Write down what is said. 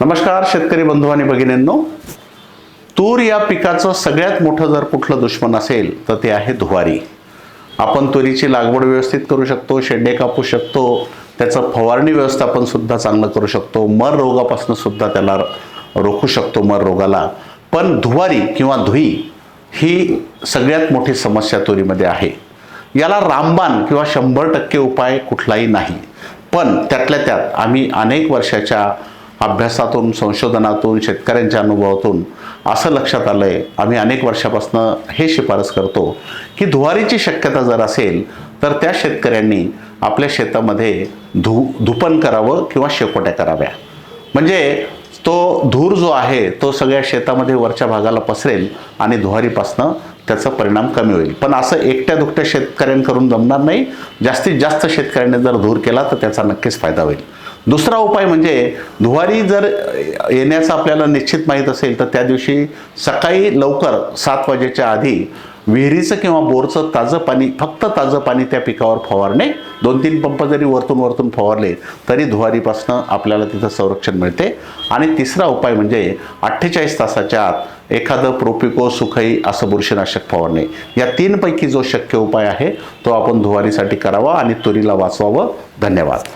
नमस्कार शेतकरी बंधू आणि भगिनींनो. तूर या पिकाचं सगळ्यात मोठं जर कुठलं दुश्मन असेल तर ते आहे धुवारी. आपण तुरीची लागवड व्यवस्थित करू शकतो शेंडे कापू शकतो त्याचं फवारणी व्यवस्थापन सुद्धा चांगलं करू शकतो मर रोगापासून सुद्धा त्याला रोखू शकतो मर रोगाला. पण धुवारी किंवा धुई ही सगळ्यात मोठी समस्या तुरीमध्ये आहे. याला रामबाण किंवा शंभर टक्के उपाय कुठलाही नाही. पण त्यातल्या त्यात आम्ही अनेक वर्षाच्या अभ्यासातून संशोधनातून शेतकऱ्यांच्या अनुभवातून असं लक्षात आलं आहे आम्ही अनेक वर्षापासून हे शिफारस करतो की धुवारीची शक्यता जर असेल तर त्या शेतकऱ्यांनी आपल्या शेतामध्ये धु धुपन करावं किंवा शेकोट्या कराव्या. म्हणजे तो धूर जो आहे तो सगळ्या शेतामध्ये वरच्या भागाला पसरेल आणि धुवारीपासनं त्याचा परिणाम कमी होईल. पण असं एकट्या दुकट्या शेतकऱ्यांकडून जमणार नाही. जास्तीत जास्त शेतकऱ्यांनी जर धूर केला तर त्याचा नक्कीच फायदा होईल. दुसरा उपाय म्हणजे धुवारी जर येण्याचं आपल्याला निश्चित माहीत असेल तर त्या दिवशी सकाळी लवकर सात वाजेच्या आधी विहिरीचं किंवा बोरचं ताजं पाणी फक्त ताजं पाणी त्या पिकावर फवारणे दोन तीन पंप जरी वरतून वरतून फवारले तरी धुवारीपासनं आपल्याला तिथं संरक्षण मिळते. आणि तिसरा उपाय म्हणजे अठ्ठेचाळीस तासाच्या आत एखादं प्रोपिको सुखई असं बुरशीनाशक फवारणे. या तीनपैकी जो शक्य उपाय आहे तो आपण धुवारीसाठी करावा आणि तुरीला वाचवावं. धन्यवाद.